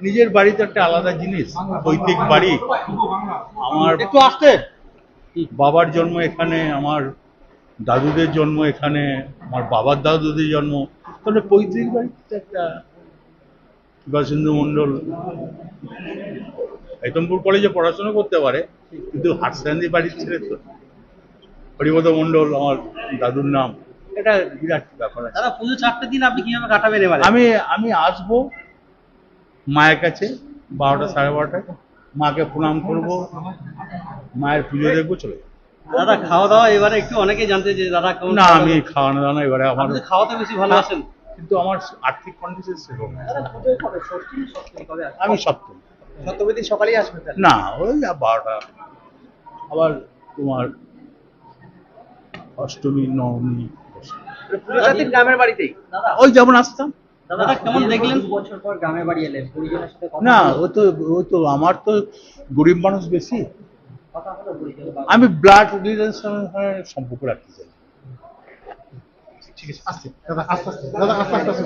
নিজের বাড়ি তো একটা আলাদা জিনিস পৈতৃক বাড়ি। আমার একটু আসতে। বাবার জন্ম এখানে আমার দাদুদের জন্ম এখানে আমার বাবার দাদুদের জন্ম। তাহলে পৈতৃক বাড়িতে একটা সুভাষচন্দ্র মণ্ডল একদমপুর কলেজে পড়াশোনা করতে পারে কিন্তু হাটসান্দি বাড়ির ছেলে তো। হরিপদ মণ্ডল আমার দাদুর নাম। এটা বিরাট ব্যাপার আছে। দাদা পুজো চারটে দিন আপনি কীভাবে কাটাবেন এবারে? আমি আমি আসব মায়ের কাছে বারোটা সাড়ে বারোটায়। মাকে প্রণাম করব। মায়ের পুজো দেখব চলে যাব। দাদা খাওয়া দাওয়া এবারে একটু অনেকে জানতে যে দাদা কেমন না আমি খাওয়ানো দাওয়ানো এবারে আমার খাওয়াতে বেশি ভালোবাসেন। কিন্তু আমার আর্থিক কন্ডিশন না। আসবে? আমি সপ্তম। সপ্তমী দিন সকালেই আসবে না ওই বারোটা। আবার তোমার অষ্টমী নবমী পুজো গ্রামের বাড়িতেই? দাদা ওই যেমন আসতাম কেমন দেখলেন? বছর পর গ্রামে বাড়ি এলেন পরিজনের সাথে না ও তো ও তো আমার তো গরিব মানুষ বেশি। আমি ব্লাড রিলেশনের সম্পর্ক রাখতে চাই। ঠিক আছে আস্তে দাদা আস্তে আস্তে দাদা আস্তে আস্তে আস্তে।